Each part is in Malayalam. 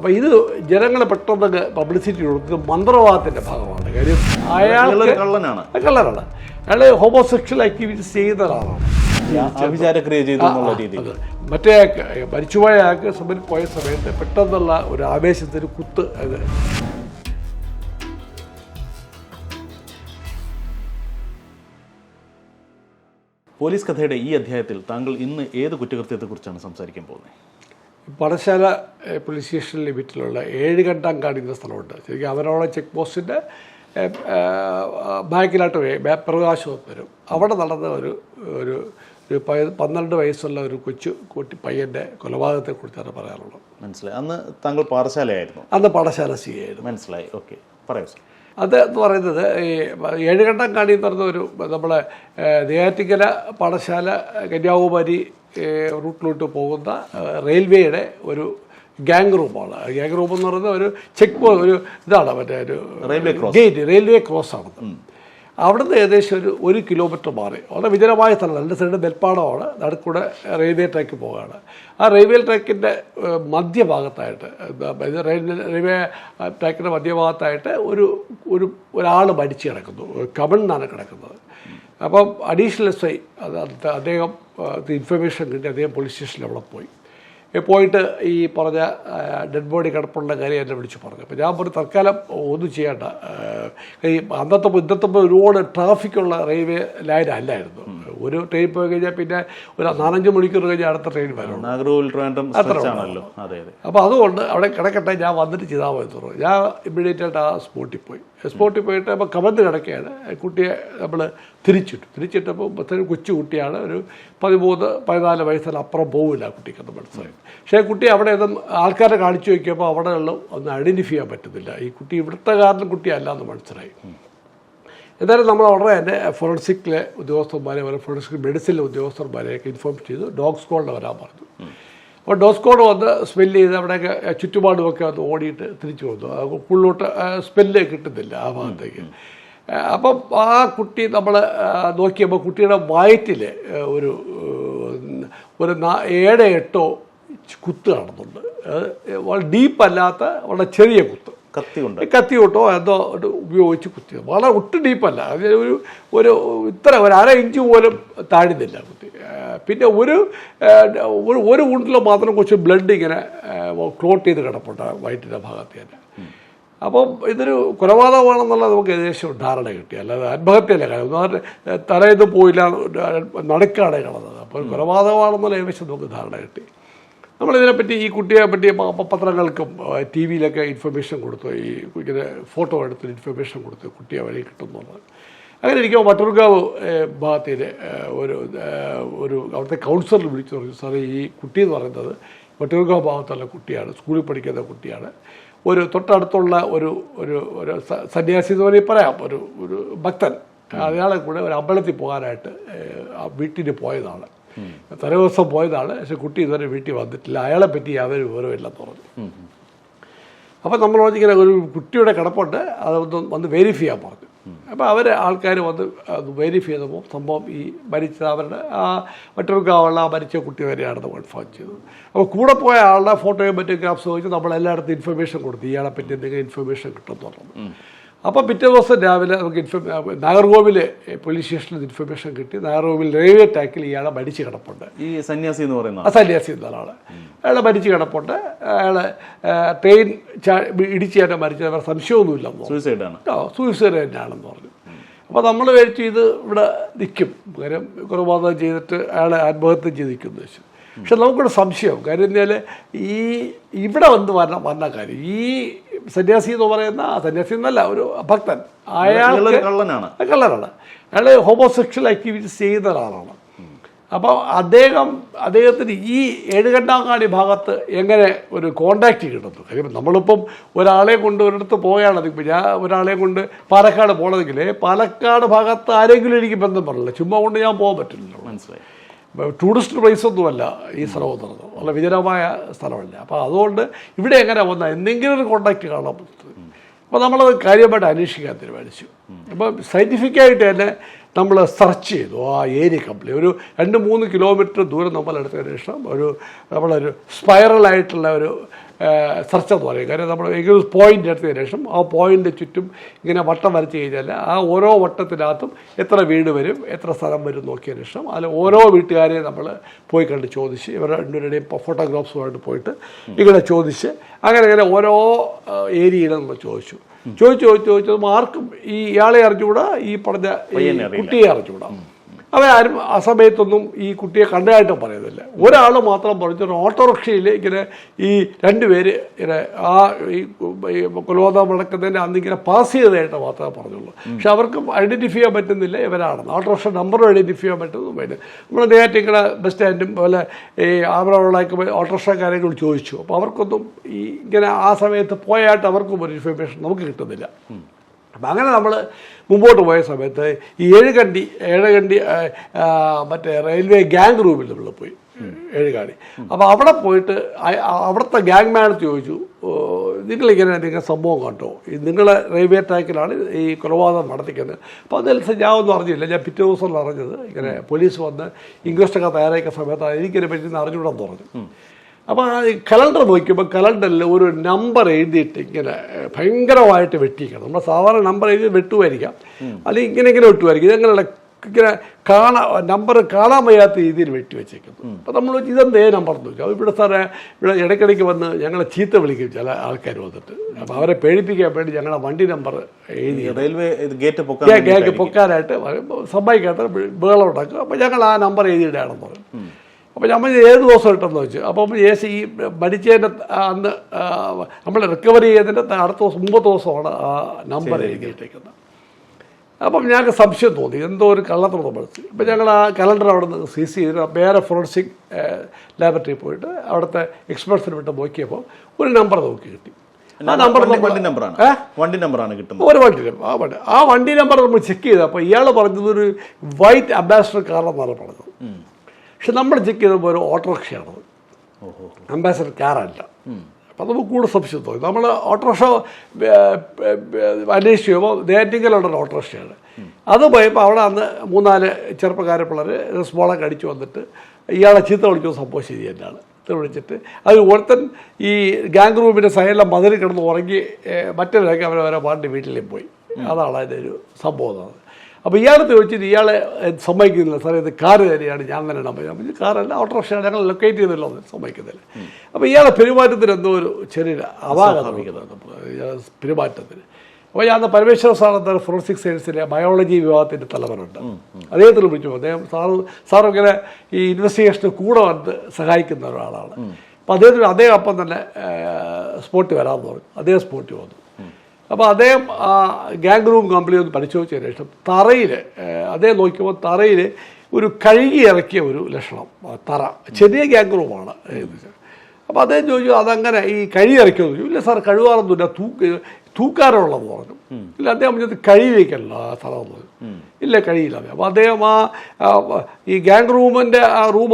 അപ്പോൾ ഇത് ജനങ്ങളെ പെട്ടെന്ന് പബ്ലിസിറ്റി കൊടുക്കുന്നത് മന്ത്രവാദത്തിന്റെ ഭാഗമാണ്. കാര്യം അയാൾ കള്ളനാണ്. കള്ളനാണ്. അയാൾ ഹോമോസെക്ഷൽ ആക്ടിവിറ്റീസ് ചെയ്യുന്ന ഒരാളാണ് ചെയ്തു എന്നുള്ള മറ്റേ മരിച്ചുപോയ ആൾക്ക് സമയം പോയ സമയത്ത് പെട്ടെന്നുള്ള ഒരു ആവേശത്തിന് കുത്ത് അത്. പോലീസ് കഥയുടെ ഈ അധ്യായത്തിൽ താങ്കൾ ഇന്ന് ഏത് കുറ്റകൃത്യത്തെക്കുറിച്ചാണ് സംസാരിക്കാൻ പോകുന്നത്? പടശാല പോലീസ് സ്റ്റേഷൻ ലിമിറ്റിലുള്ള ഏഴ് കണ്ടാം കാണിക്കുന്ന സ്ഥലമുണ്ട്. ശരിക്കും അവരോളം ചെക്ക് പോസ്റ്റിന്റെ ബാക്കിലായിട്ട് പ്രകാശം വരും. അവിടെ നടന്ന ഒരു ഒരു ഒരു പന്ത്രണ്ട് വയസ്സുള്ള ഒരു കൊച്ചു കുട്ടി പയ്യന്റെ കൊലപാതകത്തെക്കുറിച്ചാണ് പറയാറുള്ളത്. മനസ്സിലായി. അന്ന് താങ്കൾ പാഠശാലയായിരുന്നു അന്ന് പാഠശാല സി ആയിരുന്നു. മനസ്സിലായി. ഓക്കെ. പറയൂ സാർ. അത് എന്ന് പറയുന്നത് ഈ ഏഴുകണ്ടം കാണി എന്ന് പറഞ്ഞ ഒരു നമ്മളെ നെയ്യാറ്റിക്കല പാഠശാല കന്യാകുമാരി റൂട്ടിലോട്ട് പോകുന്ന റെയിൽവേയുടെ ഒരു ഗ്യാങ് റൂമാണ്. ഗ്യാങ് റൂം എന്ന് പറയുന്നത് ഒരു ചെക്ക് പോസ്റ്റ് ഒരു ഇതാണ് മറ്റേ ഒരു railway cross. Gate railway cross ആണ്. അവിടുന്ന് ഏകദേശം ഒരു ഒരു കിലോമീറ്റർ മാറി. വളരെ വിജനമായ സ്ഥലം. രണ്ട് സൈഡ് നെൽപ്പാടമാണ്. നടുക്കൂടെ റെയിൽവേ ട്രാക്ക് പോവുകയാണ്. ആ റെയിൽവേ ട്രാക്കിന്റെ മധ്യഭാഗത്തായിട്ട് റെയിൽവേ റെയിൽവേ ട്രാക്കിന്റെ മധ്യഭാഗത്തായിട്ട് ഒരു ഒരു ഒരാൾ മരിച്ചു കിടക്കുന്നു. കമൺ എന്നാണ് കിടക്കുന്നത്. അപ്പം അഡീഷണൽ എസ് ഐ അത് അദ്ദേഹം ഇൻഫർമേഷൻ കിട്ടി അദ്ദേഹം പോലീസ് സ്റ്റേഷനിൽ അവിടെ പോയി. പോയിട്ട് ഈ പറഞ്ഞ ഡെഡ് ബോഡി കിടപ്പുള്ള കാര്യം എന്നെ വിളിച്ച് പറഞ്ഞു. അപ്പോൾ ഞാൻ പറഞ്ഞു തൽക്കാലം ഒന്നും ചെയ്യേണ്ട. ഈ അന്നത്തെ ഇന്നത്തെ ഒരുപാട് ട്രാഫിക്കുള്ള റെയിൽവേ ലൈൻ അല്ലായിരുന്നു. ഒരു ട്രെയിൻ പോയി കഴിഞ്ഞാൽ പിന്നെ ഒരു നാലഞ്ച് മണിക്കൂർ കഴിഞ്ഞാൽ അടുത്ത ട്രെയിൻ വരും. നാഗർകോവിൽ ട്രിവാൻഡ്രം സ്ട്രെച്ച് ആണല്ലോ. അപ്പോൾ അതുകൊണ്ട് അവിടെ കിടക്കട്ടെ ഞാൻ വന്നിട്ട് ചെയ്താൽ മതി തുറന്നു ഞാൻ ഇമ്മീഡിയറ്റ് ആയിട്ട് ആ സ്പോട്ടിൽ പോയി. സ്പോട്ടിൽ പോയിട്ട് അപ്പോൾ കമന്ന് കിടക്കുകയാണ്. കുട്ടിയെ നമ്മൾ തിരിച്ചിട്ടു. തിരിച്ചിട്ടപ്പോൾ മറ്റൊരു കൊച്ചു കുട്ടിയാണ്. ഒരു പതിമൂന്ന് പതിനാല് വയസ്സിൽ അപ്പുറം പോവില്ല ആ അത് മനസ്സിലായി. പക്ഷേ കുട്ടി അവിടെ ഒന്നും ആൾക്കാരെ കാണിച്ചു നോക്കിയപ്പോൾ അവിടെ ഉള്ള ഒന്ന് ഐഡന്റിഫൈ ചെയ്യാൻ പറ്റുന്നില്ല. ഈ കുട്ടി ഇവിടുത്തെ കാരണം കുട്ടിയല്ല എന്ന് മനസ്സിലായി. എന്തായാലും നമ്മൾ ഉടനെ തന്നെ ഫോറൻസിക്കിലെ ഉദ്യോഗസ്ഥന്മാരെ വരെ ഫോറൻസിക് മെഡിസിനിലെ ഉദ്യോഗസ്ഥന്മാരെയൊക്കെ ഇൻഫോം ചെയ്തു. ഡോഗ് സ്ക്വാഡിൽ വരാൻ പറഞ്ഞു. അപ്പോൾ ഡോഗ് സ്ക്വാഡ് വന്ന് സ്മെല്ല് ചെയ്ത് അവിടെയൊക്കെ ചുറ്റുപാടുമൊക്കെ വന്ന് ഓടിയിട്ട് തിരിച്ചു വന്നു. പുള്ളോട്ട് സ്മെല്ല് കിട്ടുന്നില്ല ആ ഭാഗത്തേക്ക്. അപ്പം ആ കുട്ടി നമ്മൾ നോക്കിയപ്പോൾ കുട്ടിയുടെ വയറ്റിൽ ഒരു ഒരു ഏഴ് എട്ടോ കുത്ത് കാണുന്നുണ്ട് വളരെ ഡീപ്പല്ലാത്ത വളരെ ചെറിയ കുത്ത്. കത്തി കത്തി കൊണ്ടോ എന്തോ ഉപയോഗിച്ച് കുത്തിയത് വളരെ ഒട്ടും ഡീപ്പല്ല ഒരു ഒരു ഇത്ര ഒരു അര ഇഞ്ച് പോലും താഴ്ന്നില്ല കുത്തി. പിന്നെ ഒരു ഒരു- ഉണ്ടിൽ മാത്രം കുറച്ച് ബ്ലഡ് ഇങ്ങനെ ക്ലോട്ട് ചെയ്ത് കിടപ്പുണ്ട് വയറ്റിന്റെ ഭാഗത്ത് തന്നെ. അപ്പം ഇതൊരു കൊലപാതകമാണെന്നുള്ളത് നമുക്ക് ഏകദേശം ധാരണ കിട്ടി. അല്ലാതെ ആത്മഹത്യയല്ല. കാര്യം തലേന്ന് പോയില്ല നടുക്കാണ് കിടന്നത്. അപ്പോൾ കൊലപാതകമാണെന്നുള്ള ഏകദേശം നമുക്ക് ധാരണ കിട്ടി. നമ്മളിതിനെപ്പറ്റി ഈ കുട്ടിയെ പറ്റി പത്രങ്ങൾക്കും ടി വിയിലൊക്കെ ഇൻഫർമേഷൻ കൊടുത്തു. ഈ ഇങ്ങനെ ഫോട്ടോ എടുത്ത് ഇൻഫർമേഷൻ കൊടുത്തു കുട്ടിയെ വഴി കിട്ടുന്നുള്ളത് അങ്ങനെ ഇരിക്കുമ്പോൾ മറ്റൊരുക്കാവ് ഭാഗത്തിൽ ഒരു ഒരു അവിടുത്തെ കൗൺസിലർ വിളിച്ചു പറഞ്ഞു സാറേ ഈ കുട്ടി എന്ന് പറയുന്നത് മറ്റൊരുക്കാവ് ഭാഗത്തുള്ള കുട്ടിയാണ് സ്കൂളിൽ പഠിക്കുന്ന കുട്ടിയാണ്. ഒരു തൊട്ടടുത്തുള്ള ഒരു ഒരു ഒരു സന്യാസി എന്ന് വേണമെങ്കിൽ പറയാം ഒരു ഒരു ഭക്തൻ. അയാളെ കൂടെ ഒരു അമ്പലത്തിൽ പോകാനായിട്ട് ആ വീട്ടിന് പോയതാണ്. തലേ ദിവസം പോയതാണ് പക്ഷെ കുട്ടി ഇതുവരെ വീട്ടിൽ വന്നിട്ടില്ല. അയാളെ പറ്റി യാതൊരു വിവരമില്ലെന്ന് പറഞ്ഞു. അപ്പോൾ നമ്മൾ ഇങ്ങനെ ഒരു കുട്ടിയുടെ കിടപ്പുണ്ട് അതൊന്ന് വന്ന് വെരിഫൈ ചെയ്യാൻ പറഞ്ഞു. അപ്പോൾ അവർ ആൾക്കാർ വന്ന് വെരിഫൈ ചെയ്തപ്പോൾ സംഭവം ഈ മരിച്ച അവരുടെ ആ മറ്റൊരുക്കാവുള്ള ആ മരിച്ച കുട്ടി വരെയാണെന്ന് കൺഫേം ചെയ്തത് അപ്പോൾ കൂടെ പോയ ആളുടെ ഫോട്ടോയും മറ്റും ഗ്രാഫ്സ് ചോദിച്ച് നമ്മൾ എല്ലായിടത്തും ഇൻഫർമേഷൻ കൊടുത്തു. ഇയാളെ പറ്റി എന്തെങ്കിലും ഇൻഫർമേഷൻ കിട്ടുമെന്ന് പറഞ്ഞു. അപ്പോൾ പിറ്റേ ദിവസം രാവിലെ നമുക്ക് ഇൻഫോ നാഗർകോവിൽ പോലീസ് സ്റ്റേഷനിൽ ഇൻഫർമേഷൻ കിട്ടി. നാഗർകോവിൽ റെയിൽവേ ട്രാക്കിൽ ഇയാളെ മരിച്ചു കിടപ്പുണ്ട്. ഈ സന്യാസി എന്ന് പറയുന്നത് ആ സന്യാസി എന്ന ഒരാൾ അയാളെ മരിച്ചു കിടപ്പുണ്ട്. അയാളെ ട്രെയിൻ ചാ ഇടിച്ച് തന്നെ മരിച്ചത്. അവരുടെ സംശയമൊന്നുമില്ലെന്ന് പറഞ്ഞു. സൂയിസൈഡ് ആണ്. ആ സൂയിസൈഡ് തന്നെയാണെന്ന് പറഞ്ഞു. അപ്പോൾ നമ്മൾ വിചാരിച്ചു ഇത് ഇവിടെ നിൽക്കും. കാര്യം കുറവാദം ചെയ്തിട്ട് അയാളെ ആത്മഹത്യ ചെയ്ത് എന്ന് വെച്ചു. പക്ഷെ നമുക്കൊരു സംശയം. കാര്യം എന്നാൽ ഈ ഇവിടെ വന്ന് വന്ന വന്ന കാര്യം. ഈ സന്യാസി എന്ന് പറയുന്ന സന്യാസി എന്നല്ല ഒരു ഭക്തൻ. അയാൾ കള്ളനാണ്. കള്ളനാണ്. അയാൾ ഹോമോസെക്ഷൽ ആക്ടിവിറ്റീസ് ചെയ്യുന്ന ഒരാളാണ്. അപ്പോൾ അദ്ദേഹം അദ്ദേഹത്തിന് ഈ ഏഴുകണ്ടാങ്ങാടി ഭാഗത്ത് എങ്ങനെ ഒരു കോണ്ടാക്റ്റ് കിട്ടുന്നു? കാര്യം നമ്മളിപ്പം ഒരാളെ കൊണ്ട് ഒരിടത്ത് പോയാണ്. ഇപ്പം ഞാൻ ഒരാളെ കൊണ്ട് പാലക്കാട് പോകണമെങ്കിൽ പാലക്കാട് ഭാഗത്ത് ആരെങ്കിലും എനിക്ക് ബന്ധം പറഞ്ഞില്ല. ചുമ്മാ കൊണ്ട് ഞാൻ പോകാൻ പറ്റില്ലല്ലോ. മനസ്സിലായി. ടൂറിസ്റ്റ് പ്ലേസ് ഒന്നുമല്ല ഈ പറയുന്നത് വളരെ വിജനമായ സ്ഥലമല്ല. അപ്പോൾ അതുകൊണ്ട് ഇവിടെ എങ്ങനെ വന്ന എന്തെങ്കിലും ഒരു കോണ്ടാക്ട് കാണാൻ അപ്പോൾ നമ്മളത് കാര്യമായിട്ട് അന്വേഷിക്കാൻ തീരുമാനിച്ചു. അപ്പോൾ സയന്റിഫിക്കായിട്ട് തന്നെ നമ്മൾ സെർച്ച് ചെയ്തു. ആ ഏരിയ കംപ്ലീറ്റ് ഒരു രണ്ട് മൂന്ന് കിലോമീറ്റർ ദൂരം നമ്മൾ എടുത്തതിന് ശേഷം ഒരു നമ്മളൊരു സ്പൈറലായിട്ടുള്ള ഒരു സെർച്ച് എന്ന് പറയും. കാര്യം നമ്മൾ എങ്കിലും പോയിന്റ് എടുത്തതിന് ശേഷം ആ പോയിന്റ് ചുറ്റും ഇങ്ങനെ വട്ടം വരച്ച് കഴിഞ്ഞാൽ ആ ഓരോ വട്ടത്തിനകത്തും എത്ര വീട് വരും എത്ര സ്ഥലം വരും നോക്കിയതിന് ശേഷം അതിൽ ഓരോ വീട്ടുകാരെയും നമ്മൾ പോയി കണ്ട് ചോദിച്ച് ഇവരുടെ രണ്ടുപേരുടെയും ഫോട്ടോഗ്രാഫ്സുമായിട്ട് പോയിട്ട് ഇങ്ങനെ ചോദിച്ച് അങ്ങനെ അങ്ങനെ ഓരോ ഏരിയയിലും നമ്മൾ ചോദിച്ചു. ചോദിച്ചു ചോദിച്ചു ചോദിച്ചത് ആർക്കും ഈ ഇയാളെ അറിഞ്ഞുകൂടാ? ഈ പറഞ്ഞ കുട്ടിയെ അറിഞ്ഞുകൂടാ? അവരാരും ആ സമയത്തൊന്നും ഈ കുട്ടിയെ കണ്ടതായിട്ടും പറയുന്നില്ല. ഒരാൾ മാത്രം പറഞ്ഞു ഒരു ഓട്ടോറിക്ഷയിൽ ഇങ്ങനെ ഈ രണ്ടുപേര് ഇങ്ങനെ ആ ഈ കൊലപാതകം നടക്കുന്നതിന്റെ അന്ന് ഇങ്ങനെ പാസ് ചെയ്തതായിട്ട് മാത്രമേ പറഞ്ഞുള്ളൂ. പക്ഷെ അവർക്ക് ഐഡന്റിഫൈ ചെയ്യാൻ പറ്റുന്നില്ല ഇവരാണെന്ന്. ഓട്ടോറിക്ഷ നമ്പർ ഐഡന്റിഫൈ ചെയ്യാൻ പറ്റുന്നു പിന്നെ നമ്മൾ നേരത്തെ ഇങ്ങനെ ബസ് സ്റ്റാൻഡും അതുപോലെ ഈ ആവറോളൊക്കെ ഓട്ടോറിക്ഷക്കാരെ കൂടി ചോദിച്ചു. അപ്പോൾ അവർക്കൊന്നും ഈ ഇങ്ങനെ ആ സമയത്ത് പോയായിട്ട് അവർക്കും ഒരു ഇൻഫർമേഷൻ നമുക്ക് കിട്ടുന്നില്ല. അപ്പം അങ്ങനെ നമ്മൾ മുമ്പോട്ട് പോയ സമയത്ത് ഈ ഏഴുകണ്ടി ഏഴുകണ്ടി മറ്റേ റെയിൽവേ ഗ്യാങ് റൂമിൽ നമ്മൾ പോയി ഏഴുകാടി. അപ്പോൾ അവിടെ പോയിട്ട് അവിടുത്തെ ഗ്യാങ് മാനത്ത് ചോദിച്ചു "ഓ, നിങ്ങളിങ്ങനെ നിങ്ങൾ സംഭവം കണ്ടോ? നിങ്ങൾ റെയിൽവേ ട്രാക്കിലാണ് ഈ കൊലപാതകം നടത്തിക്കുന്നത്. അപ്പോൾ അതനുസരിച്ച് ഞാൻ ഒന്നും അറിഞ്ഞില്ല. ഞാൻ പിറ്റേ ദിവസം അറിഞ്ഞത്. ഇങ്ങനെ പോലീസ് വന്ന് ഇൻക്വസ്റ്റൊക്കെ തയ്യാറാക്കിയ സമയത്ത് എനിക്കിതിനെ പറ്റി അറിഞ്ഞുകൂടാന്ന് പറഞ്ഞു. അപ്പോൾ ആ കലണ്ടർ നോക്കിയപ്പോൾ കലണ്ടറിൽ ഒരു നമ്പർ എഴുതിയിട്ട് ഇങ്ങനെ ഭയങ്കരമായിട്ട് വെട്ടിയിരിക്കണം. നമ്മൾ സാധാരണ നമ്പർ എഴുതി വെട്ടുമായിരിക്കാം. അല്ലെങ്കിൽ ഇങ്ങനെ ഇങ്ങനെ വെട്ടുമായിരിക്കും. ഇതങ്ങനെയുള്ള ഇങ്ങനെ കാണാ നമ്പർ കാണാൻ വയ്യാത്ത രീതിയിൽ വെട്ടി വെച്ചേക്കുന്നു അപ്പോൾ നമ്മൾ ഇതെന്തേ നമ്പർ എന്ന് ചോദിച്ചു ഇവിടെ സാറേ ഇവിടെ ഇടയ്ക്കിടയ്ക്ക് വന്ന് ഞങ്ങളെ ചീത്ത വിളിക്കും ചില ആൾക്കാർ വന്നിട്ട്. അപ്പോൾ അവരെ പേടിപ്പിക്കാൻ വേണ്ടി ഞങ്ങളുടെ വണ്ടി നമ്പർ എഴുതി. Railway gate. പൊക്കാനായിട്ട് സംഭവിക്കാത്ത സമ്മതിക്കാത്ത ബേളം ഉണ്ടാക്കും. അപ്പോൾ ഞങ്ങൾ ആ നമ്പർ എഴുതിയിടാണെന്ന് പറയും. അപ്പോൾ നമ്മൾ ഏത് ദിവസം ഇട്ടെന്ന് വെച്ചു അപ്പോൾ എ സി ഈ മരിച്ചതിന്റെ അന്ന് നമ്മൾ റിക്കവറി ചെയ്തതിന്റെ അടുത്ത ദിവസം മുമ്പത്തെ ദിവസമാണ് ആ നമ്പർ എഴുതിയിട്ടേക്കുന്നത് അപ്പം ഞങ്ങൾക്ക് സംശയം തോന്നി. എന്തോ ഒരു കള്ളത്തോടെ പഠിച്ചു. ഇപ്പം ഞങ്ങൾ ആ കലണ്ടർ അവിടെ നിന്ന് സീസ് ചെയ്ത് വേറെ ഫോറൻസിക് ലാബറട്ടറി പോയിട്ട് അവിടുത്തെ എക്സ്പെർട്സിന് വിട്ട് നോക്കിയപ്പോൾ ഒരു നമ്പർ നോക്കി കിട്ടി. ആ നമ്പർ വണ്ടി- നമ്പറാണ്? വണ്ടി നമ്പറാണ് കിട്ടുന്നത്. ഒരു വണ്ടി നമ്പർ ആ വണ്ടി ആ വണ്ടി നമ്പർ നമ്മൾ ചെക്ക് ചെയ്തു. അപ്പോൾ ഇയാൾ പറഞ്ഞത് ഒരു വൈറ്റ് അംബാസിഡർ കാറാണെന്നാണ് പറഞ്ഞത്. പക്ഷെ നമ്മൾ ചെക്ക് ചെയ്ത ഒരു ഓട്ടോറിക്ഷയാണ്. അംബാസഡർ കാറല്ല. അപ്പം നമുക്ക് കൂടുതൽ സംശയം തോന്നി നമ്മൾ ഓട്ടോറിക്ഷ അന്വേഷിച്ച് ചെയ്യുമ്പോൾ നേറ്റിങ്ങലുള്ള ഓട്ടോറിക്ഷയാണ്. അത് പോയപ്പോൾ അവിടെ അന്ന് മൂന്നാൽ ചെറുപ്പക്കാരെ പിള്ളേർ സ്മോളൊക്കെ അടിച്ചു വന്നിട്ട് ഇയാളെ ചീത്ത വിളിക്കുന്ന സംഭവം ശരി തന്നെയാണ്. ചീത്ത വിളിച്ചിട്ട് അത് ഒരുത്തൻ ഈ ഗാങ് റൂമിന്റെ സൈഡിലെ മതിൽ കിടന്ന് ഉറങ്ങി മറ്റൊരാൾക്ക് അവരെ വരെ പാണ്ടി വീട്ടിലേക്ക് പോയി. അതാണ് അതിന്റെ ഒരു സംഭവം അപ്പോൾ ഇയാളെ ചോദിച്ചിട്ട് ഇയാളെ സമ്മതിക്കുന്നില്ല. സാറേ ഇത് കാറ് തന്നെയാണ്. ഞാൻ തന്നെ ഇടാൻ പറ്റും അപ്പം കാറല്ല ഓട്ടോറിക്ഷ ഞങ്ങൾ ലൊക്കേറ്റ് ചെയ്തല്ലോ സമ്മതിക്കുന്നില്ല. അപ്പോൾ ഇയാളെ പെരുമാറ്റത്തിന് എന്തോ ഒരു ചെറിയ അവാഗതമിക്കുന്നുണ്ട് പെരുമാറ്റത്തിന്. അപ്പോൾ ഞാൻ പരമേശ്വര സാർ എന്ന ഫോറൻസിക് സയൻസിലെ ബയോളജി വിഭാഗത്തിന്റെ തലവനുണ്ട്. അദ്ദേഹത്തിൽ വിളിച്ചു. അദ്ദേഹം സാറ് സാർ ഇങ്ങനെ ഈ ഇൻവെസ്റ്റിഗേഷന് കൂടെ വന്ന് സഹായിക്കുന്ന ഒരാളാണ്. അപ്പോൾ അദ്ദേഹത്തിന് അദ്ദേഹം അപ്പം തന്നെ സ്പോട്ടിൽ വരാമെന്ന് പറഞ്ഞു. അദ്ദേഹം സ്പോട്ടിൽ വന്നു. അപ്പോൾ അദ്ദേഹം ആ ഗാങ് റൂം കമ്പനി ഒന്ന് പരിശോധിച്ചതിന് ശേഷം തറയിൽ അദ്ദേഹം നോക്കിയപ്പോൾ തറയിൽ ഒരു കഴുകി ഇറക്കിയ ഒരു ലക്ഷണം തറ. ചെറിയ ഗാങ് റൂമാണ്. അപ്പോൾ അദ്ദേഹം ചോദിച്ചു അതങ്ങനെ ഈ കഴി ഇറക്കിയെന്ന് ചോദിച്ചു. ഇല്ല സാർ കഴുകാറൊന്നുമില്ല തൂക്ക് തൂക്കാറുള്ളതെന്ന് പറഞ്ഞു. ഇല്ല അദ്ദേഹം പറഞ്ഞത് കഴിവിക്കല്ല ആ സ്ഥലം പറഞ്ഞു. ഇല്ല കഴിയില്ല അപ്പോൾ അദ്ദേഹം ആ ആ, ഈ ഗാങ് റൂമിന്റെ ആ റൂം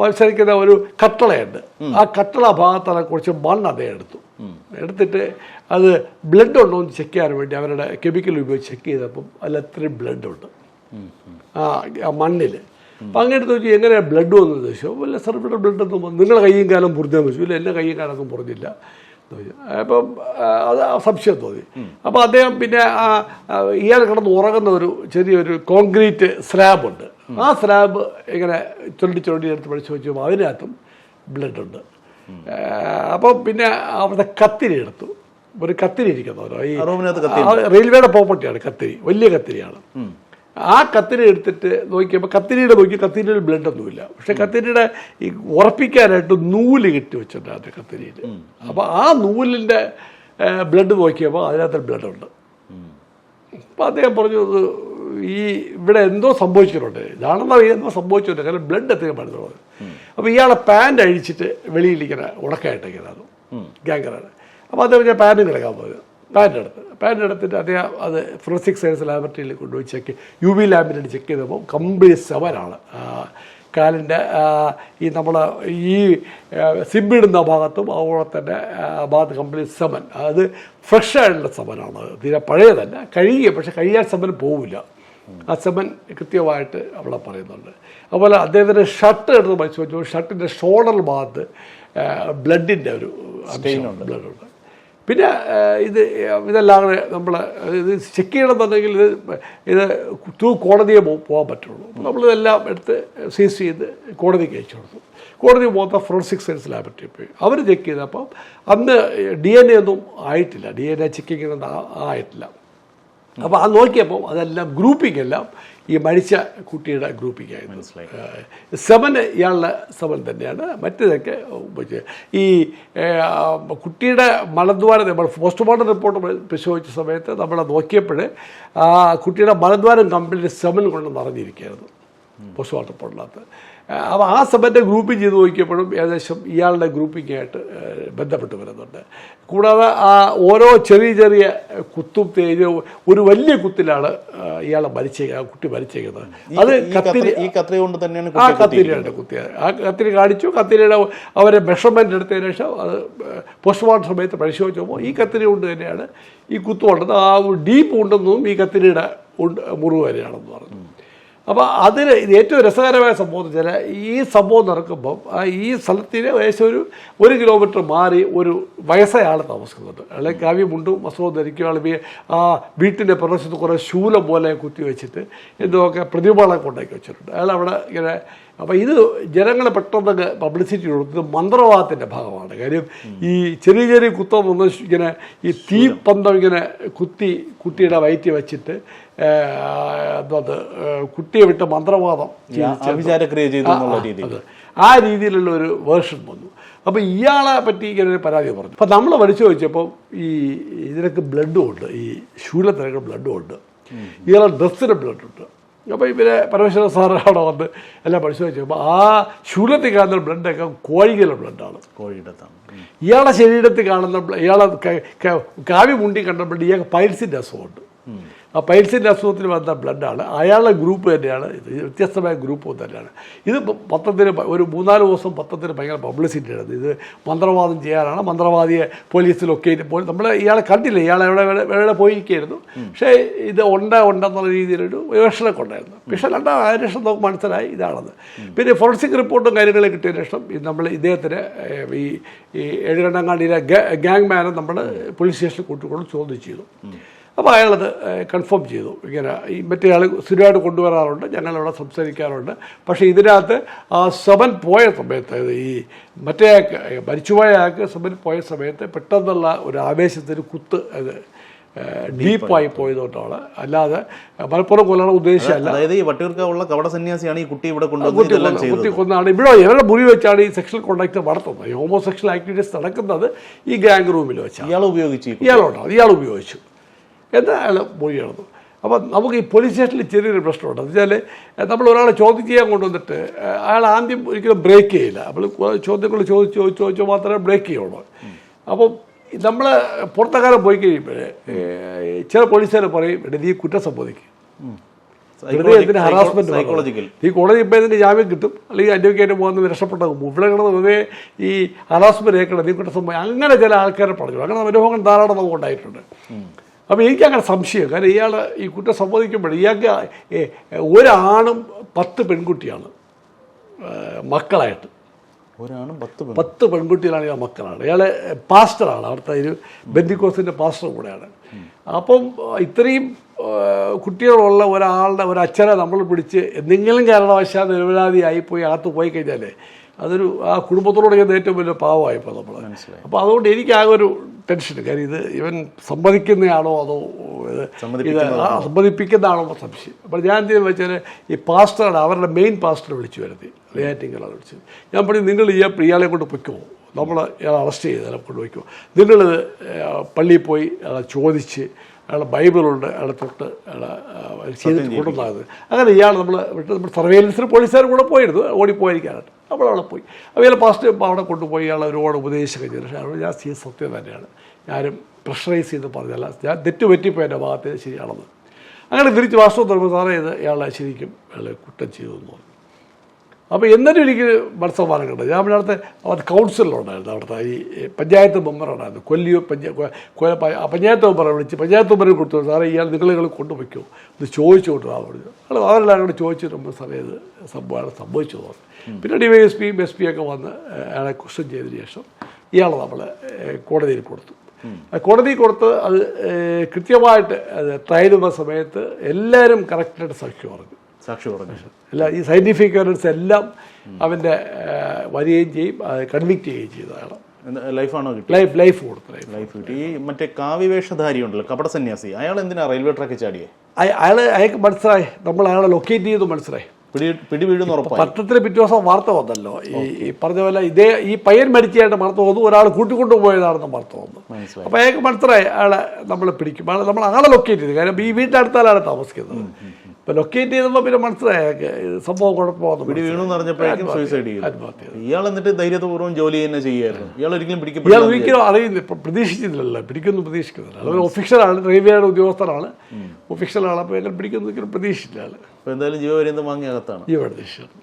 മത്സരിക്കുന്ന ഒരു കട്ടളയുണ്ട്. ആ കട്ടള ഭാഗത്തിനെ കുറച്ച് മണ്ണ് അദ്ദേഹം എടുത്തു. എടുത്തിട്ട് അത് ബ്ലഡ് ഉണ്ടോ എന്ന് ചെക്ക് ചെയ്യാൻ വേണ്ടി അവരുടെ കെമിക്കൽ ഉപയോഗിച്ച് ചെക്ക് ചെയ്തപ്പം അതിൽ അത്രയും ബ്ലഡ് ഉണ്ട്. ആ മണ്ണിൽ അപ്പം അങ്ങനെ വെച്ചു എങ്ങനെയാണ് ബ്ലഡ് വന്നത് ചോദിച്ചു. അല്ല സാർ ബ്ലഡ് ഒന്നും വന്നു നിങ്ങളുടെ കയ്യും കാലം മുറിഞ്ഞെന്ന് ചോദിച്ചു. ഇല്ല എന്റെ കയ്യും കാലം ഒന്നും എന്ന് അപ്പം അത് സംശയം തോന്നി. അപ്പോൾ അദ്ദേഹം പിന്നെ ആ ഇയാൾ കിടന്ന് ഉറങ്ങുന്ന ഒരു ചെറിയൊരു കോൺക്രീറ്റ് സ്ലാബ് ഉണ്ട്. ആ സ്ലാബ് ഇങ്ങനെ ചുരണ്ടി ചുരണ്ടി എടുത്ത് പഠിച്ചു വെച്ചു അതിനകത്തും ബ്ലഡ് ഉണ്ട്. അപ്പം പിന്നെ അവിടുത്തെ കത്തിരി എടുത്തു. ഒരു കത്തിരി ഇരിക്കുന്നവരോ ഈ റെയിൽവേയുടെ പ്രോപ്പർട്ടിയാണ് കത്തിരി. വലിയ കത്തിരിയാണ്. ആ കത്തിരി എടുത്തിട്ട് നോക്കിയപ്പോൾ കത്തിരിയുടെ നോക്കി കത്തിരിയിൽ ബ്ലഡ് ഒന്നുമില്ല പക്ഷെ കത്തിരിയുടെ ഈ ഉറപ്പിക്കാനായിട്ട് നൂൽ കെട്ടി വെച്ചിട്ടുണ്ട് അതിന്റെ കത്തിരിയിൽ അപ്പോൾ ആ നൂലിന്റെ ബ്ലഡ് നോക്കിയപ്പോൾ അതിനകത്ത് ബ്ലഡ് ഉണ്ട്. അപ്പോൾ അദ്ദേഹം പറഞ്ഞു "ഇത് ഈ ഇവിടെ എന്തോ സംഭവിച്ചിട്ടുണ്ട്. ഇതാണെന്ന് അറിയാം എന്തോ സംഭവിച്ചിട്ടുണ്ട് കാരണം ബ്ലഡ് എത്തുകയും പറ്റുന്നത് അപ്പോൾ ഇയാളെ പാന്റ് അഴിച്ചിട്ട് വെളിയിൽ ഇങ്ങനെ ഉടക്കായിട്ടേക്കുന്നത് ഗാങ്കറാണ് അപ്പോൾ അദ്ദേഹം ഞാൻ പാന്റും കിടക്കാൻ പോയത്. പാന്റ് എടുത്ത്. പാന്റ് എടുത്തിട്ട് അദ്ദേഹം അത് ഫോറൻസിക് സയൻസ് ലാബറട്ടറിയിൽ കൊണ്ടുപോയി ചെക്ക് യു വി ലാബിൽ ചെക്ക് ചെയ്തപ്പോൾ കംപ്ലീറ്റ് സെവനാണ് കാലിന്റെ ഈ നമ്മൾ ഈ സിബിടുന്ന ഭാഗത്തും അതുപോലെ തന്നെ ഭാഗത്ത് കംപ്ലീറ്റ് സെമൻ അത് ഫ്രഷ് ആയിട്ടുള്ള സെമനാണ് തീരെ പഴയതല്ല. കഴുകിയ പക്ഷേ കഴിയാൻ സെമൻ പോവില്ല. ആ സെമൻ കൃത്യമായിട്ട് അവിടെ പറയുന്നുണ്ട്. അതുപോലെ അദ്ദേഹത്തിന്റെ ഷർട്ട് എടുത്ത് പരിശോധിച്ചു ഷർട്ടിന്റെ ഷോൾഡർ ഭാഗത്ത് ബ്ലഡിന്റെ ഒരു ബ്ലഡുണ്ട്. പിന്നെ ഇത് ഇതെല്ലാം കൂടെ നമ്മൾ ഇത് ചെക്ക് ചെയ്യണമെന്നുണ്ടെങ്കിൽ ഇത് ഇത് ത്രൂ കോടതിയെ പോകാൻ പറ്റുള്ളൂ. നമ്മളിതെല്ലാം എടുത്ത് സീസ് ചെയ്ത് കോടതിക്ക് അയച്ചു കൊടുത്തു. കോടതി പോകുന്ന ഫോറൻസിക് സയൻസ് ലാബറട്ടറി പോയി. അവർ ചെക്ക് ചെയ്തപ്പം അന്ന് ഡി എൻ എ ഒന്നും ആയിട്ടില്ല. ഡി എൻ എ ചെക്കിങ്ങിനൊന്നും ആയിട്ടില്ല. അപ്പോൾ അത് നോക്കിയപ്പോൾ അതെല്ലാം ഗ്രൂപ്പിംഗ് എല്ലാം ഈ മരിച്ച കുട്ടിയുടെ ഗ്രൂപ്പിംഗ് ആയിരുന്നു സെവൻ ഇയാളുടെ സെവൻ തന്നെയാണ്. മറ്റേതൊക്കെ ഈ കുട്ടിയുടെ മലദ്വാരം നമ്മൾ പോസ്റ്റ്മോർട്ടം റിപ്പോർട്ട് പരിശോധിച്ച സമയത്ത് നമ്മൾ നോക്കിയപ്പോൾ ആ കുട്ടിയുടെ മലദ്വാരം കംപ്ലീറ്റ് സെവൻ കൊണ്ട് നിറഞ്ഞിരിക്കുകയായിരുന്നു പോസ്റ്റ്മോർട്ടം റിപ്പോർട്ടിനകത്ത്. അപ്പോൾ ആ സമയത്തെ ഗ്രൂപ്പിംഗ് ചെയ്ത് നോക്കിയപ്പോഴും ഏകദേശം ഇയാളുടെ ഗ്രൂപ്പിങ്ങായിട്ട് ബന്ധപ്പെട്ട് വരുന്നുണ്ട്. കൂടാതെ ആ ഓരോ ചെറിയ ചെറിയ കുത്തും തേജ് ഒരു വലിയ കുത്തിലാണ് ഇയാളെ മരിച്ചേക്കുന്നത് ആ കുട്ടി മരിച്ചേക്കുന്നത്. അത് കത്തിരി ഈ കത്തിരി കൊണ്ട് തന്നെയാണ് ആ. കത്തിരിയുടെ കുത്തിയത് ആ കത്തിരി കാണിച്ചു. കത്തിരിയുടെ അവരെ മെഷർമെന്റ് എടുത്തതിന് ശേഷം അത് പോസ്റ്റ്മോർട്ടം സമയത്ത് പരിശോധിച്ചപ്പോൾ ഈ കത്തിരി കൊണ്ട് തന്നെയാണ് ഈ കുത്തുകൊണ്ടത് ആ ഡീപ്പ് ഉണ്ടെന്നും ഈ കത്തിരിയുടെ ഉണ്ട് മുറിവ് വരെയാണെന്ന് പറഞ്ഞു. അപ്പോൾ അതിന് ഇത് ഏറ്റവും രസകരമായ സംഭവം എന്ന് വെച്ചാൽ ഈ സംഭവം നടക്കുമ്പം ഈ സ്ഥലത്തിന് ഏകദേശം ഒരു ഒരു കിലോമീറ്റർ മാറി ഒരു വയസ്സായ താമസിക്കുന്നുണ്ട് അല്ലെങ്കിൽ കാവ്യ മുണ്ടും വസ്ത്രവും ധരിക്കുകയാണ് അയാൾ വി- ആ വീട്ടിന്റെ പ്രദേശത്ത് കുറേ ശൂലം പോലെ കുത്തി വെച്ചിട്ട് എന്തൊക്കെ പ്രതിമകളെ കൊണ്ടാക്കി വെച്ചിട്ടുണ്ട്. അയാൾ അവിടെ ഇങ്ങനെ അപ്പോൾ ഇത് ജനങ്ങളെ പെട്ടെന്ന് പബ്ലിസിറ്റി കൊടുത്തത് മന്ത്രവാദത്തിന്റെ ഭാഗമാണ്. കാര്യം ഈ ചെറിയ ചെറിയ കുത്തം വന്ന് ഇങ്ങനെ ഈ തീ പന്തം ഇങ്ങനെ കുത്തി കുട്ടിയുടെ വയറ്റി വെച്ചിട്ട് എന്തത് കുട്ടിയെ വിട്ട് മന്ത്രവാദം ആ- രീതിയിലുള്ള ഒരു വേർഷൻ വന്നു. അപ്പോൾ ഇയാളെ പറ്റി ഇങ്ങനെ ഒരു പരാതി പറഞ്ഞു. അപ്പോൾ നമ്മൾ പഠിച്ചു വെച്ചപ്പോൾ ഈ ഇതിനൊക്കെ ബ്ലഡും ഉണ്ട്. ഈ ശൂലത്തിനൊക്കെ ബ്ലഡും ഉണ്ട്. ഇയാളെ ഡ്രസ്സിന് ബ്ലഡ് ഉണ്ട്. അപ്പോൾ ഇവരെ പരമേശ്വര സാറ് അവിടെ വന്ന് എല്ലാം പഠിച്ചു പരിശോധിച്ചപ്പോൾ ആ ശൂലത്തിൽ കാണുന്ന ബ്ലഡൊക്കെ കോഴികളുടെ ബ്ലഡാണ് കോഴിയുടെ. ഇയാളുടെ ശരീരത്തിൽ കാണുന്ന ഇയാളെ കാവി മുണ്ടി മുണ്ടി കണ്ടപ്പോൾ ഇയാൾക്ക് പൈൽസിന്റെ അസുഖമുണ്ട്. ആ പൈൽസിന്റെ അസുഖത്തിന് വന്ന ബ്ലഡാണ്. അയാളുടെ ഗ്രൂപ്പ് തന്നെയാണ് ഇത്. വ്യത്യസ്തമായ ഗ്രൂപ്പ് തന്നെയാണ്. ഇത് പത്രത്തിന് ഒരു മൂന്നാൽ ദിവസം പത്രത്തിന് ഭയങ്കര പബ്ലിസിറ്റി ആണ്. ഇത് മന്ത്രവാദം ചെയ്യാനാണ്. മന്ത്രവാദിയെ പോലീസിലൊക്കെ പോയി. നമ്മൾ ഇയാളെ കണ്ടില്ല? ഇയാളെ എവിടെ എവിടെ പോയിരിക്കുന്നു പോയിരിക്കുകയായിരുന്നു. പക്ഷേ ഇത് ഉണ്ട് ഉണ്ടെന്നുള്ള രീതിയിലൊരു വിമർശനമൊക്കെ ഉണ്ടായിരുന്നു പക്ഷേ രണ്ടാം അന്വേഷണം നമുക്ക് മനസ്സിലായി ഇതാണെന്ന് പിന്നെ ഫോറൻസിക് റിപ്പോർട്ടും കാര്യങ്ങളും കിട്ടിയ ശേഷം നമ്മൾ ഇദ്ദേഹത്തിന് ഈ ഈ ഏഴുകണ്ടങ്ങാടിയിലെ ഗാങ് മാനെ നമ്മൾ പോലീസ് സ്റ്റേഷനിൽ കൂട്ടിക്കൊണ്ട് ചോദ്യം ചെയ്തു. അപ്പോൾ അയാളത് കൺഫേം ചെയ്തു. ഇങ്ങനെ ഈ മറ്റേ ആൾ സ്ഥിരമായിട്ട് കൊണ്ടുവരാറുണ്ട് ഞങ്ങളവിടെ സംസാരിക്കാറുണ്ട്. പക്ഷേ ഇതിനകത്ത് ആ സെവൻ പോയ സമയത്ത് ഈ മറ്റേ ആൾക്ക്, മരിച്ചുപോയ ആൾക്ക് സെവൻ പോയ സമയത്ത് പെട്ടെന്നുള്ള ഒരു ആവേശത്തിന് കുത്ത് അത് ഡീപ്പായി പോയതുകൊണ്ടാണ്. അല്ലാതെ മലപ്പുറം കൊല്ലണം ഉദ്ദേശിച്ചല്ല. അതായത് ഈ വട്ടിയൂർക്കാവുള്ള കവട സന്യാസിയാണ് ഈ കുട്ടി ഇവിടെ കുട്ടി കൊന്നാണ്. ഇവിടെ ഇവരുടെ മുറി വെച്ചാണ് ഈ സെക്ഷൽ കോണ്ടാക്ട് നടത്തുന്നത്. ഈ ഹോമോസെക്ഷൽ ആക്ടിവിറ്റീസ് നടക്കുന്നത് ഈ ഗാങ് റൂമിൽ വെച്ചാണ്. ഇയാൾ ഉപയോഗിച്ചു ഇയാളുണ്ടാവും. ഇയാൾ ഉപയോഗിച്ചു. എന്ന് അയാൾ മൊഴി നടന്നു അപ്പം നമുക്ക് ഈ പോലീസ് സ്റ്റേഷനിൽ ചെറിയൊരു പ്രശ്നമുണ്ട്. എന്ന് വെച്ചാൽ നമ്മൾ ഒരാളെ ചോദ്യം ചെയ്യാൻ കൊണ്ടുവന്നിട്ട് അയാൾ ആദ്യം ഒരിക്കലും ബ്രേക്ക് ചെയ്യില്ല. നമ്മൾ ചോദ്യങ്ങൾ ചോദിച്ച് ചോദിച്ച് ചോദിച്ചാൽ മാത്രമേ ബ്രേക്ക് ചെയ്യുള്ളൂ. അപ്പം നമ്മൾ പുറത്തക്കാലം പോയി കഴിയുമ്പോൾ ചില പോലീസുകാർ പറയും "എടാ, നീ കുറ്റം സംബോധിക്കും. ഹറാസ്മെന്റ് ഈ കോടതി ഇപ്പോൾ ഇതിന് ജാമ്യം കിട്ടും. അല്ലെങ്കിൽ അഡ്വക്കേറ്റ് പോകുന്ന രക്ഷപ്പെട്ട ഇവിടെ കിടന്ന് വെറുതെ ഈ ഹറാസ്മെന്റ് ഏക്കണം നീ കുറ്റം സംഭവം അങ്ങനെ ചില ആൾക്കാരെ പറഞ്ഞു. അങ്ങനെ അനുഭവങ്ങൾ ധാരാളം നമുക്ക് ഉണ്ടായിട്ടുണ്ട് അപ്പോൾ എനിക്ക് അങ്ങനെ സംശയം. കാരണം ഇയാൾ ഈ കുറ്റം സമ്മതിക്കുമ്പോൾ ഇയാൾക്ക് ഒരാണും പത്ത് പെൺകുട്ടിയാണ്. മക്കളായിട്ട്. ഒരാണും പത്ത് പത്ത് പെൺകുട്ടികളാണ് ഇയാൾ മക്കളാണ്. ഇയാൾ പാസ്റ്ററാണ്. അവിടുത്തെ ഒരു ബെന്തിക്കോസിന്റെ പാസ്റ്റർ കൂടെയാണ്. അപ്പം ഇത്രയും കുട്ടികളുള്ള ഒരാളുടെ ഒരു അച്ഛനെ നമ്മൾ പിടിച്ച് എന്തെങ്കിലും കാരണവശാൽ നിരപരാധിയായി പോയി അകത്ത് പോയി കഴിഞ്ഞാൽ അതൊരു ആ കുടുംബത്തോട് ചെയ്യുന്ന ഏറ്റവും വലിയ പാവമായിപ്പോൾ നമ്മൾ അപ്പോൾ അതുകൊണ്ട് എനിക്ക് ആ ഒരു ടെൻഷൻ കാര്യം ഇത് ഇവൻ സമ്മതിക്കുന്നയാണോ അതോ ഇത് സമ്മതിപ്പിക്കുന്നതാണോ? സംശയം. അപ്പോൾ ഞാൻ എന്ത് വെച്ചാൽ ഈ പാസ്റ്റർ അവരുടെ മെയിൻ പാസ്റ്റർ വിളിച്ചു വരുത്തി. റിയാറ്റിങ്ങളാണ് വിളിച്ചത് ഞാൻ പറഞ്ഞു നിങ്ങൾ ഈ ഇയാളെ കൊണ്ട് പൊയ്ക്കുമോ നമ്മൾ ഇയാളെ അറസ്റ്റ് ചെയ്ത് അയാളെ കൊണ്ട് വയ്ക്കുമോ നിങ്ങളിത് പള്ളിയിൽ പോയി ചോദിച്ച് അയാളെ ബൈബിളുണ്ട് അയാളെ തൊട്ട് അയാളെ ചെയ്തിട്ട് കൊണ്ടുവന്നത്. അങ്ങനെ ഇയാൾ നമ്മൾ വിട്ട് നമ്മൾ സർവേലൻസിന് പോലീസുകാർ കൂടെ പോയിരുന്നു ഓടിപ്പോയിരിക്കാനായിട്ട്. നമ്മൾ അവിടെ പോയി. അപ്പോൾ ഇയാൾ പാസ്റ്റ് അവിടെ കൊണ്ടുപോയി ഇയാളെ ഒരുപാട് ഉപദേശിച്ചൊക്കെ ചെയ്തു പക്ഷേ അവിടെ ഞാൻ ചെയ്ത സത്യം തന്നെയാണ്. ഞാനും പ്രഷറൈസ് ചെയ്ത് പറഞ്ഞല്ല ഞാൻ തെറ്റ് പറ്റിപ്പോയി എന്റെ ഭാഗത്ത് ശരിയാണെന്ന്. അങ്ങനെ തിരിച്ച് വാസ്തവം തുറന്ന് സാറേ ഇത് ഇയാളെ ശരിക്കും ഇയാളെ കുറ്റം ചെയ്തു എന്ന് പറഞ്ഞു. അപ്പോൾ എന്നിട്ട് എനിക്ക് മനസ്സമാനം കിട്ടും. ഞാൻ പിന്നെ അവിടുത്തെ അവിടുത്തെ കൗൺസിലറുണ്ടായിരുന്നു അവിടുത്തെ ഈ പഞ്ചായത്ത് മെമ്പറുണ്ടായിരുന്നു കൊല്ലിയോ പഞ്ചായ പഞ്ചായത്ത് മെമ്പറെ വിളിച്ച് പഞ്ചായത്ത് മെമ്പറിൽ കൊടുത്തു. സാറേ ഇയാൾ നിങ്ങൾ നിങ്ങൾ കൊണ്ടുവയ്ക്കോ ഇത് ചോദിച്ചു കൊണ്ടുവാ പറഞ്ഞു. അയാൾ അവരെല്ലാം കൂടെ ചോദിച്ചിട്ട് നമ്മൾ സാറേ ഇത് സംഭവമാണ് സംഭവിച്ചു പറഞ്ഞു. പിന്നെ ഡി വൈ എസ് പിയും എസ് പി ഒക്കെ വന്ന് അയാളെ ക്വസ്റ്റ്യൻ ചെയ്തതിന് ശേഷം ഇയാൾ നമ്മൾ കോടതിയിൽ കൊടുത്തു. കോടതി കൊടുത്ത് അത് കൃത്യമായിട്ട് അത് ട്രയൽ വന്ന സമയത്ത് എല്ലാവരും കറക്റ്റായിട്ട് സാക്ഷി പറഞ്ഞു. സാക്ഷി പറഞ്ഞു. എല്ലാ ഈ സയന്റിഫിക് എവിഡൻസ് എല്ലാം അവന്റെ വരികയും ചെയ്യും കൺവിക്റ്റ് ചെയ്യുകയും ചെയ്തതാണ്. അയാളെ ലൈഫാണോ കിട്ടി ലൈഫ് ലൈഫ് കൊടുത്തു ലൈഫ്. കിട്ടി. ഈ മറ്റേ കാവ്യവേഷധാരി ഉണ്ടല്ലോ കപട സന്യാസി അയാൾ എന്തിനാ റെയിൽവേ ട്രാക്ക് ചാടിയേ? അയാൾ അയാൾക്ക് മനസ്സിലായി നമ്മൾ അയാളെ ലൊക്കേറ്റ് ചെയ്തു മനസ്സിലായി. പിടി പിടി വീഴുന്ന ഉറപ്പായി. പത്രത്തിൽ പിറ്റേ ദിവസം വാർത്ത വന്നല്ലോ ഈ പറഞ്ഞ പോലെ ഇതേ ഈ പയ്യൻ മരിച്ചതായിട്ട് വാർത്ത വന്നു ഒരാൾ കൂട്ടിക്കൊണ്ടു പോയതാണെന്ന് വാർത്ത വന്നു അപ്പോൾ അയാൾക്ക് മനസ്സിലായി അയാളെ നമ്മളെ പിടിക്കും ആളെ നമ്മൾ ആളെ ലൊക്കേറ്റ് ചെയ്തു. കാരണം ഈ വീട്ടിനടുത്താലാണ് താമസിക്കുന്നത്. അപ്പോൾ ലൊക്കേറ്റ് ചെയ്തപ്പോൾ പിന്നെ മനസ്സിലായി. സംഭവം കുഴപ്പമാണ് പിടി വീണു എന്ന് പറഞ്ഞപ്പോഴേക്കും സൂയിസൈഡ് ചെയ്തു. ആത്മഹത്യ. ഇയാൾ എന്നിട്ട് ധൈര്യപൂർവം ജോലി തന്നെ ചെയ്യായിരുന്നു. ഇയാൾ ഒരിക്കലും ഇയാൾ പിടിക്കപ്പെടില്ല ഒരിക്കലും അറിയുന്നില്ല. ഇപ്പം പ്രതീക്ഷിച്ചില്ലല്ലോ പിടിക്കുന്നു പ്രതീക്ഷിക്കുന്നില്ല. അതൊരു ഒഫീഷ്യലാണ് റെയിൽവേയുടെ ഉദ്യോഗസ്ഥനാണ്. ഒഫീഷ്യലാണ് അപ്പോൾ എല്ലാം പിടിക്കുന്നു ഒരിക്കലും പ്രതീക്ഷിച്ചില്ല അപ്പോൾ അപ്പൊ എന്തായാലും ജീവപര്യന്തം വാങ്ങിയ അകത്താണ്. പ്രതീക്ഷിച്ചത്